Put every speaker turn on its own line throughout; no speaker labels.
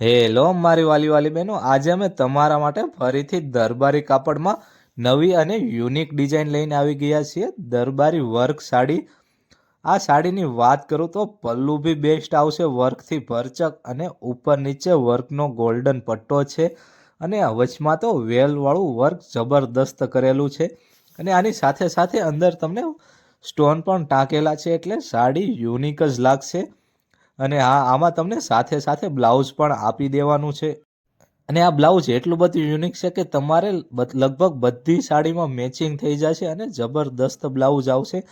Hello મારી વાલી વાલી બહેનો, આજે અમે તમારા માટે ફરીથી દરબારી કાપડમાં નવી અને યુનિક ડિઝાઇન લઈને આવી ગયા છીએ. દરબારી વર્ક સાડી. આ સાડીની વાત કરું તો પલ્લુ બી બેસ્ટ આવશે, વર્કથી ભરચક અને ઉપર નીચે વર્કનો ગોલ્ડન પટ્ટો છે અને વચમાં તો વેલવાળું વર્ક જબરદસ્ત કરેલું છે અને આની સાથે સાથે અંદર તમને સ્ટોન પણ ટાંકેલા છે એટલે સાડી યુનિક જ લાગશે. અને હા આમાં તમને સાથે સાથે બ્લાઉઝ પણ આપી દેવાનું છે. અને આ બ્લાઉઝ એટલું બધું યુનિક છે કે તમારે લગભગ બધી સાડીમાં મેચિંગ થઈ જશે અને જબરદસ્ત બ્લાઉઝ આવશે.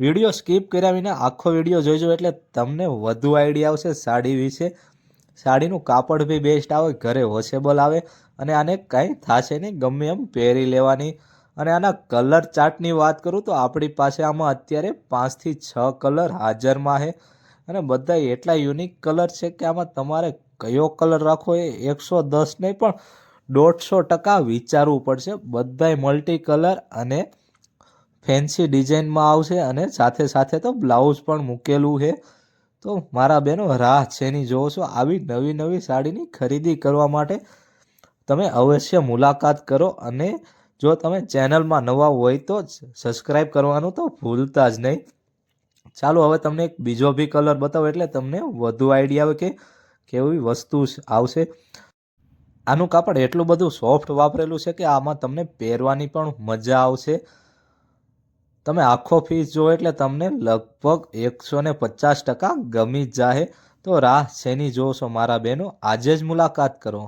વીડિયો સ્કીપ કર્યા વિના આખો વીડિયો જોઈજો એટલે તમને વધુ આઈડિયા આવશે સાડી વિશે. સાડીનું કાપડ બી બેસ્ટ આવે, ઘરે વોશેબલ આવે અને આને કાંઈ થશે નહીં, ગમે એમ પહેરી લેવાની. અને આના કલર ચાર્ટની વાત કરું તો આપણી પાસે આમાં અત્યારે પાંચથી છ કલર હાજરમાં છે. અને બધા એટલા યુનિક કલર છે કે આમાં તમારે કયો કલર રાખવો એ એકસો દસ નહીં, પણ દોઢસો ટકા વિચારવું પડશે. બધાય મલ્ટી કલર અને ફેન્સી ડિઝાઇનમાં આવશે અને સાથે સાથે તો બ્લાઉઝ પણ મૂકેલું છે. તો મારા બહેનો રાહ છેની જોવો છો? આવી નવી નવી સાડીની ખરીદી કરવા માટે તમે અવશ્ય મુલાકાત કરો અને જો તમે ચેનલમાં નવા હોય તો સબસ્ક્રાઈબ કરવાનું તો ભૂલતા જ નહીં. ચાલો હવે તમને એક બીજો બી કલર બતાવો, એટલે તમને વધુ આઈડિયા આવે કે કેવી વસ્તુ આવશે. આનું કાપડ એટલું બધું સોફ્ટ વાપરેલું છે કે આમાં તમને પહેરવાની પણ મજા આવશે. તમે આખો ફીસ જો એટલે તમને લગભગ એકસો ને પચાસ ટકા ગમી જ જાહે. તો રાહ શેની જોશો મારા બહેનો? આજે જ મુલાકાત કરો.